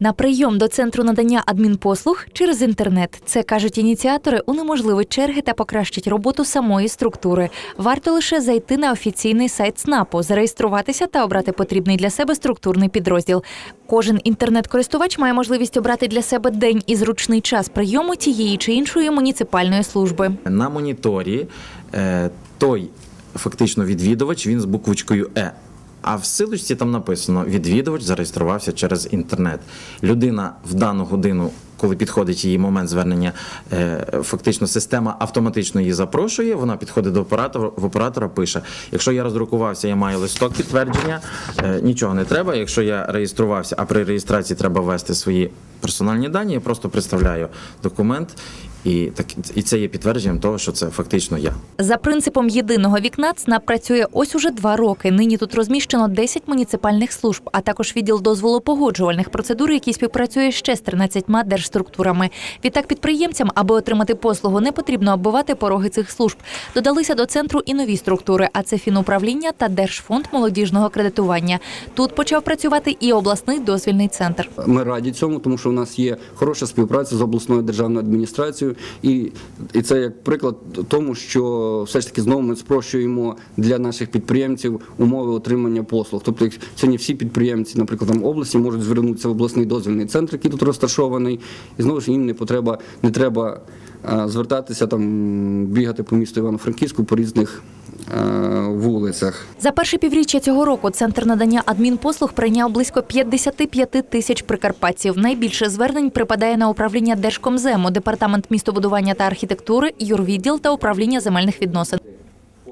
На прийом до центру надання адмінпослуг через інтернет. Це кажуть ініціатори, унеможливить черги та покращить роботу самої структури. Варто лише зайти на офіційний сайт СНАПу, зареєструватися та обрати потрібний для себе структурний підрозділ. Кожен інтернет-користувач має можливість обрати для себе день і зручний час прийому тієї чи іншої муніципальної служби. На моніторі е, той фактично відвідувач він з буквочкою Е. А в силочці там написано: відвідувач зареєструвався через інтернет. Людина в дану годину, коли підходить її момент звернення, е, фактично система автоматично її запрошує. Вона підходить до оператора, в оператора пише: якщо я роздрукувався, я маю листок підтвердження, е, нічого не треба. Якщо я реєструвався, а при реєстрації треба ввести свої персональні дані, я просто представляю документ, і так і це є підтвердженням того, що це фактично я. За принципом єдиного вікна ЦНАП працює ось уже два роки. Нині тут розміщено 10 муніципальних служб, а також відділ дозволу погоджувальних процедур, який співпрацює ще з 13 держструктурами. Відтак підприємцям, аби отримати послугу, не потрібно оббивати пороги цих служб. Додалися до центру і нові структури, а це фінуправління та Держфонд молодіжного кредитування. Тут почав працювати і обласний дозвільний центр. Ми раді цьому, тому що у нас є хороша співпраця з обласною державною адміністрацією, і, і це як приклад тому, що все ж таки знову ми спрощуємо для наших підприємців умови отримання послуг. Тобто, сьогодні всі підприємці, наприклад, там області можуть звернутися в обласний дозвільний центр, який тут розташований, і знову ж їм не потреба, не треба звертатися там, бігати по місту Івано-Франківську по різних вулицях. За перше півріччя цього року центр надання адмінпослуг прийняв близько 55 тисяч прикарпатців. Найбільше звернень припадає на управління Держкомзему, департамент містобудування та архітектури, юрвідділ та управління земельних відносин.